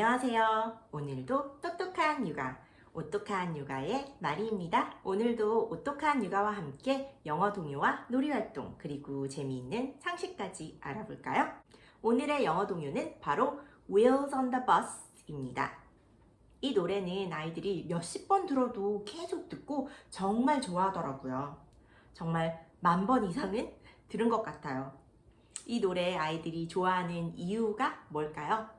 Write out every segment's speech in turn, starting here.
안녕하세요. 오늘도 똑똑한 육아, 오똑한 육아의 마리입니다. 오늘도 오똑한 육아와 함께 영어 동요와 놀이 활동, 그리고 재미있는 상식까지 알아볼까요? 오늘의 영어 동요는 바로 Wheels on the Bus입니다. 이 노래는 아이들이 몇십 번 들어도 계속 듣고 정말 좋아하더라고요. 정말 만 번 이상은 들은 것 같아요. 이 노래 아이들이 좋아하는 이유가 뭘까요?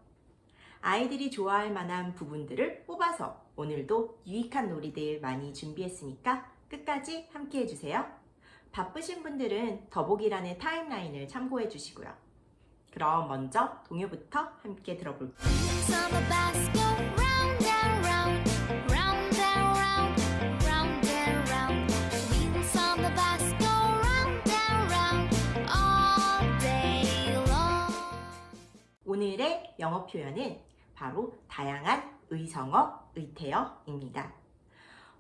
아이들이 좋아할 만한 부분들을 뽑아서 오늘도 유익한 놀이들 많이 준비했으니까 끝까지 함께 해주세요. 바쁘신 분들은 더보기란의 타임라인을 참고해 주시고요. 그럼 먼저 동요부터 함께 들어볼게요. 오늘의 영어 표현은 바로 다양한 의성어, 의태어입니다.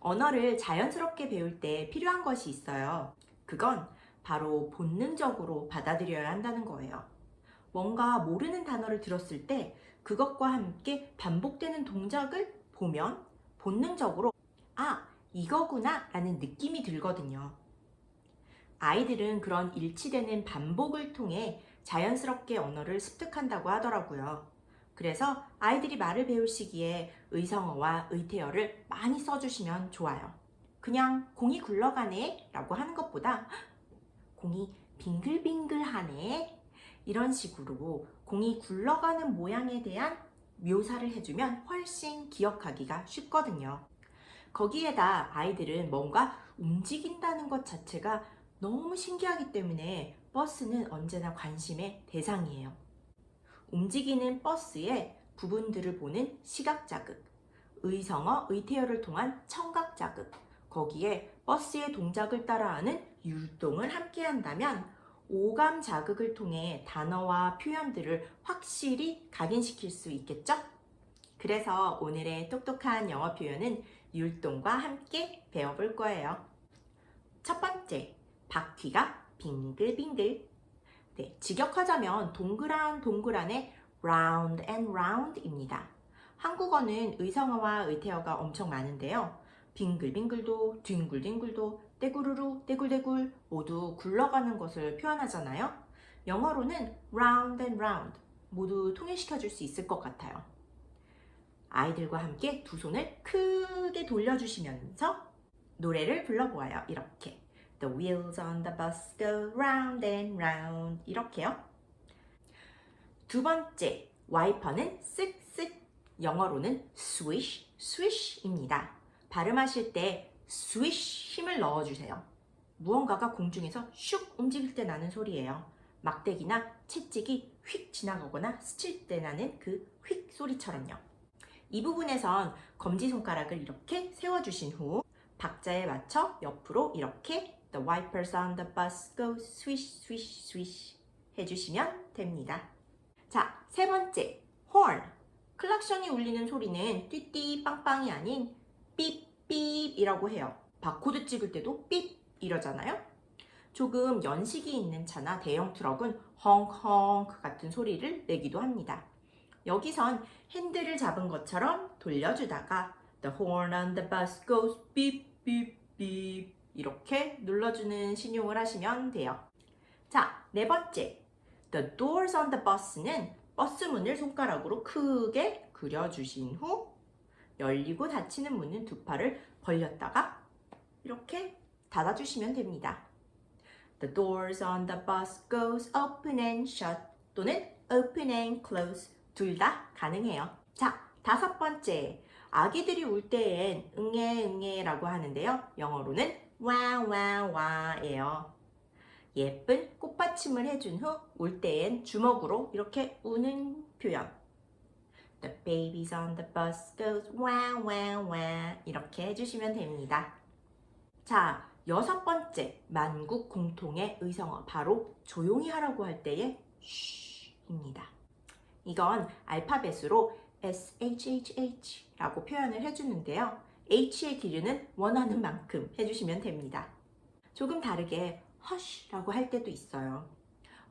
언어를 자연스럽게 배울 때 필요한 것이 있어요. 그건 바로 본능적으로 받아들여야 한다는 거예요. 뭔가 모르는 단어를 들었을 때 그것과 함께 반복되는 동작을 보면 본능적으로 아, 이거구나 라는 느낌이 들거든요. 아이들은 그런 일치되는 반복을 통해 자연스럽게 언어를 습득한다고 하더라고요. 그래서 아이들이 말을 배울 시기에 의성어와 의태어를 많이 써주시면 좋아요. 그냥 공이 굴러가네 라고 하는 것보다 공이 빙글빙글하네 이런 식으로 공이 굴러가는 모양에 대한 묘사를 해주면 훨씬 기억하기가 쉽거든요. 거기에다 아이들은 뭔가 움직인다는 것 자체가 너무 신기하기 때문에 버스는 언제나 관심의 대상이에요. 움직이는 버스의 부분들을 보는 시각 자극, 의성어, 의태어를 통한 청각 자극, 거기에 버스의 동작을 따라하는 율동을 함께 한다면 오감 자극을 통해 단어와 표현들을 확실히 각인시킬 수 있겠죠? 그래서 오늘의 똑똑한 영어 표현은 율동과 함께 배워볼 거예요. 첫 번째, 바퀴가 빙글빙글. 네, 직역하자면 동그란 동그란의 round and round입니다. 한국어는 의성어와 의태어가 엄청 많은데요. 빙글빙글도 뒹굴뒹굴도 떼구르르 떼굴떼굴 모두 굴러가는 것을 표현하잖아요. 영어로는 round and round 모두 통일시켜 줄 수 있을 것 같아요. 아이들과 함께 두 손을 크게 돌려주시면서 노래를 불러보아요. 이렇게. The wheels on the bus go round and round. 이렇게요. 두 번째, 와이퍼는 쓱쓱. 영어로는 swish, swish입니다. 발음하실 때 swish 힘을 넣어주세요. 무언가가 공중에서 슉 움직일 때 나는 소리예요. 막대기나 채찍이 휙 지나가거나 스칠 때 나는 그 휙 소리처럼요. 이 부분에선 검지손가락을 이렇게 세워주신 후 박자에 맞춰 옆으로 이렇게 The wipers on the bus go swish swish swish 해주시면 됩니다. 자, 세 번째 horn 클락션이 울리는 소리는 띠띠 빵빵이 아닌 삐삐이라고 해요. 바코드 찍을 때도 삐 이러잖아요. 조금 연식이 있는 차나 대형 트럭은 헝헝 같은 소리를 내기도 합니다. 여기선 핸들을 잡은 것처럼 돌려주다가 The horn on the bus goes beep beep beep 이렇게 눌러주는 신용을 하시면 돼요. 자, 네 번째. The doors on the bus는 버스 문을 손가락으로 크게 그려주신 후 열리고 닫히는 문은 두 팔을 벌렸다가 이렇게 닫아주시면 됩니다. The doors on the bus goes open and shut 또는 open and close 둘 다 가능해요. 자, 다섯 번째. 아기들이 울 때엔 응애 응애라고 하는데요. 영어로는 와와와예요. 예쁜 꽃받침을 해준 후 울 때엔 주먹으로 이렇게 우는 표현. The babies on the bus goes wow 이렇게 해주시면 됩니다. 자, 여섯 번째 만국 공통의 의성어 바로 조용히 하라고 할 때의 쉬입니다. 이건 알파벳으로 SHHH라고 표현을 해주는데요. H의 기류는 원하는 만큼 해주시면 됩니다. 조금 다르게 hush라고 할 때도 있어요.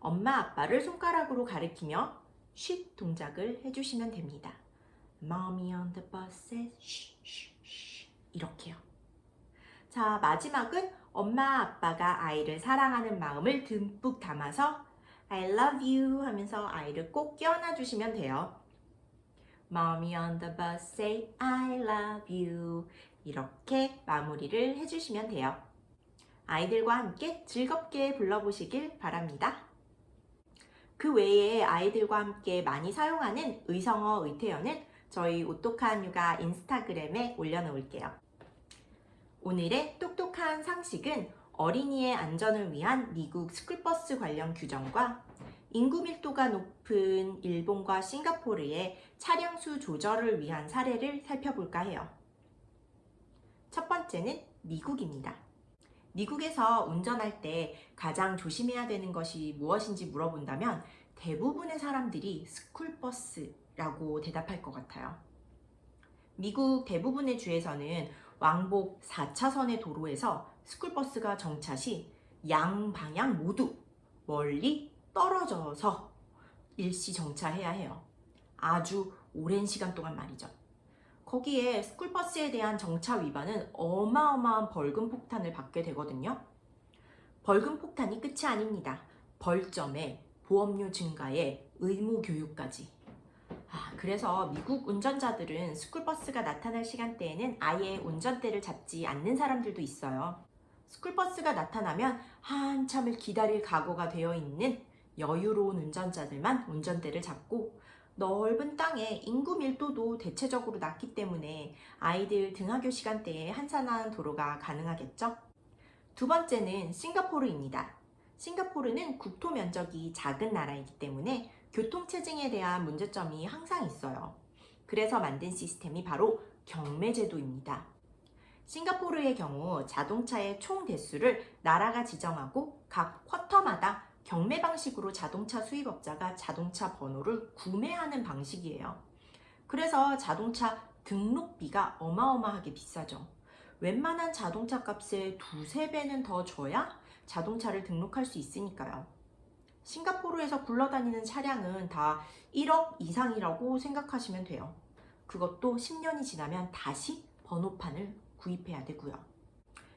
엄마 아빠를 손가락으로 가리키며 쉿 동작을 해주시면 됩니다. Mommy on the bus says shh, shh, shh. 이렇게요. 자, 마지막은 엄마 아빠가 아이를 사랑하는 마음을 듬뿍 담아서 I love you 하면서 아이를 꼭 껴안아 주시면 돼요. Mommy on the bus say I love you. 이렇게 마무리를 해주시면 돼요. 아이들과 함께 즐겁게 불러보시길 바랍니다. 그 외에 아이들과 함께 많이 사용하는 의성어 의태어는 저희 오똑한 육아 인스타그램에 올려놓을게요. 오늘의 똑똑한 상식은 어린이의 안전을 위한 미국 스쿨버스 관련 규정과 인구 밀도가 높은 일본과 싱가포르의 차량 수 조절을 위한 사례를 살펴볼까 해요. 첫 번째는 미국입니다. 미국에서 운전할 때 가장 조심해야 되는 것이 무엇인지 물어본다면 대부분의 사람들이 스쿨버스라고 대답할 것 같아요. 미국 대부분의 주에서는 왕복 4차선의 도로에서 스쿨버스가 정차 시 양방향 모두 멀리 떨어져서 일시 정차해야 해요. 아주 오랜 시간 동안 말이죠. 거기에 스쿨버스에 대한 정차 위반은 어마어마한 벌금 폭탄을 받게 되거든요. 벌금 폭탄이 끝이 아닙니다. 벌점에 보험료 증가에 의무 교육까지. 아, 그래서 미국 운전자들은 스쿨버스가 나타날 시간대에는 아예 운전대를 잡지 않는 사람들도 있어요. 스쿨버스가 나타나면 한참을 기다릴 각오가 되어 있는 여유로운 운전자들만 운전대를 잡고 넓은 땅에 인구 밀도도 대체적으로 낮기 때문에 아이들 등하교 시간대에 한산한 도로가 가능하겠죠? 두 번째는 싱가포르입니다. 싱가포르는 국토 면적이 작은 나라이기 때문에 교통체증에 대한 문제점이 항상 있어요. 그래서 만든 시스템이 바로 경매제도입니다. 싱가포르의 경우 자동차의 총 대수를 나라가 지정하고 각 쿼터마다 경매 방식으로 자동차 수입업자가 자동차 번호를 구매하는 방식이에요. 그래서 자동차 등록비가 어마어마하게 비싸죠. 웬만한 자동차 값의 두세 배는 더 줘야 자동차를 등록할 수 있으니까요. 싱가포르에서 굴러다니는 차량은 다 1억 이상이라고 생각하시면 돼요. 그것도 10년이 지나면 다시 번호판을 구입해야 되고요.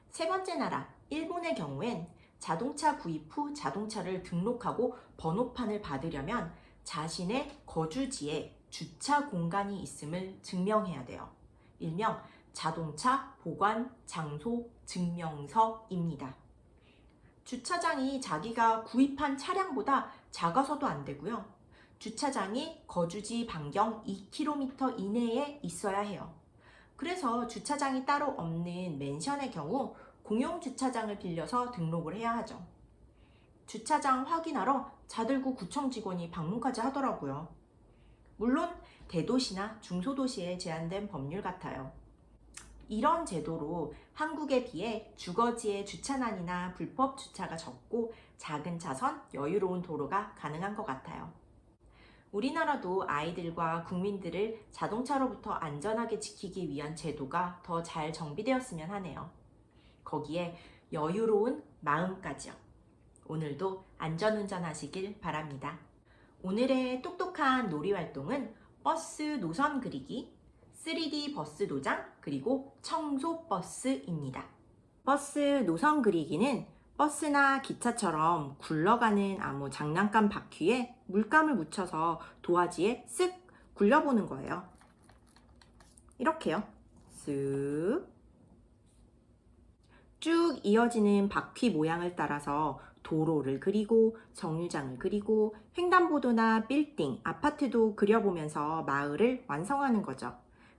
세 번째 나라, 일본의 경우엔 자동차 구입 후 자동차를 등록하고 번호판을 받으려면 자신의 거주지에 주차 공간이 있음을 증명해야 돼요. 일명 자동차 보관 장소 증명서입니다. 주차장이 자기가 구입한 차량보다 작아서도 안 되고요. 주차장이 거주지 반경 2km 이내에 있어야 해요. 그래서 주차장이 따로 없는 맨션의 경우 공용 주차장을 빌려서 등록을 해야 하죠. 주차장 확인하러 자들구 구청 직원이 방문까지 하더라고요. 물론 대도시나 중소도시에 제한된 법률 같아요. 이런 제도로 한국에 비해 주거지의 주차난이나 불법 주차가 적고 작은 차선, 여유로운 도로가 가능한 것 같아요. 우리나라도 아이들과 국민들을 자동차로부터 안전하게 지키기 위한 제도가 더 잘 정비되었으면 하네요. 거기에 여유로운 마음까지요. 오늘도 안전운전 하시길 바랍니다. 오늘의 똑똑한 놀이 활동은 버스 노선 그리기, 3D 버스 도장, 그리고 청소 버스입니다. 버스 노선 그리기는 버스나 기차처럼 굴러가는 아무 장난감 바퀴에 물감을 묻혀서 도화지에 쓱 굴려보는 거예요. 이렇게요. 쓱. 쭉 이어지는 바퀴 모양을 따라서 도로를 그리고 정류장을 그리고 횡단보도나 빌딩, 아파트도 그려보면서 마을을 완성하는 거죠.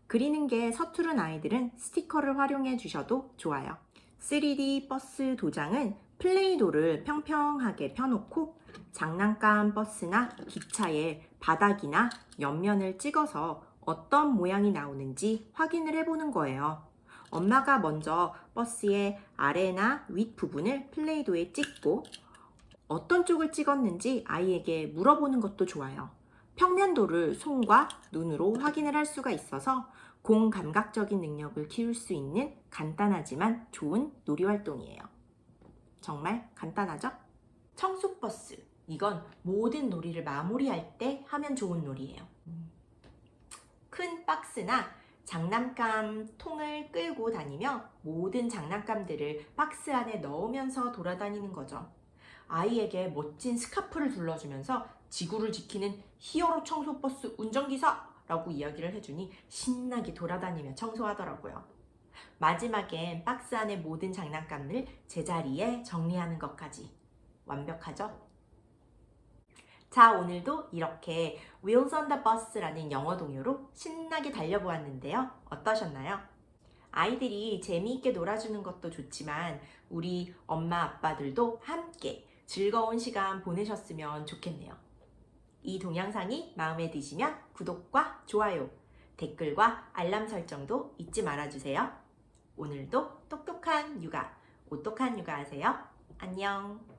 그리는 게 서투른 아이들은 스티커를 활용해 주셔도 좋아요. 3D 버스 도장은 플레이도를 평평하게 펴놓고 장난감 버스나 기차의 바닥이나 옆면을 찍어서 어떤 모양이 나오는지 확인을 해보는 거예요. 엄마가 먼저 버스의 아래나 윗 부분을 플레이도에 찍고 어떤 쪽을 찍었는지 아이에게 물어보는 것도 좋아요. 평면도를 손과 눈으로 확인을 할 수가 있어서 공감각적인 능력을 키울 수 있는 간단하지만 좋은 놀이 활동이에요. 정말 간단하죠? 청소버스. 이건 모든 놀이를 마무리할 때 하면 좋은 놀이에요. 음. 큰 박스나 장난감 통을 끌고 다니며 모든 장난감들을 박스 안에 넣으면서 돌아다니는 거죠. 아이에게 멋진 스카프를 둘러주면서 지구를 지키는 히어로 청소버스 운전기사라고 이야기를 해주니 신나게 돌아다니며 청소하더라고요. 마지막엔 박스 안의 모든 장난감을 제자리에 정리하는 것까지 완벽하죠? 자, 오늘도 이렇게 Wheels on the Bus라는 영어 동요로 신나게 달려보았는데요. 어떠셨나요? 아이들이 재미있게 놀아주는 것도 좋지만 우리 엄마 아빠들도 함께 즐거운 시간 보내셨으면 좋겠네요. 이 동영상이 마음에 드시면 구독과 좋아요, 댓글과 알람 설정도 잊지 말아주세요. 오늘도 똑똑한 육아, 오똑한 육아 하세요. 안녕.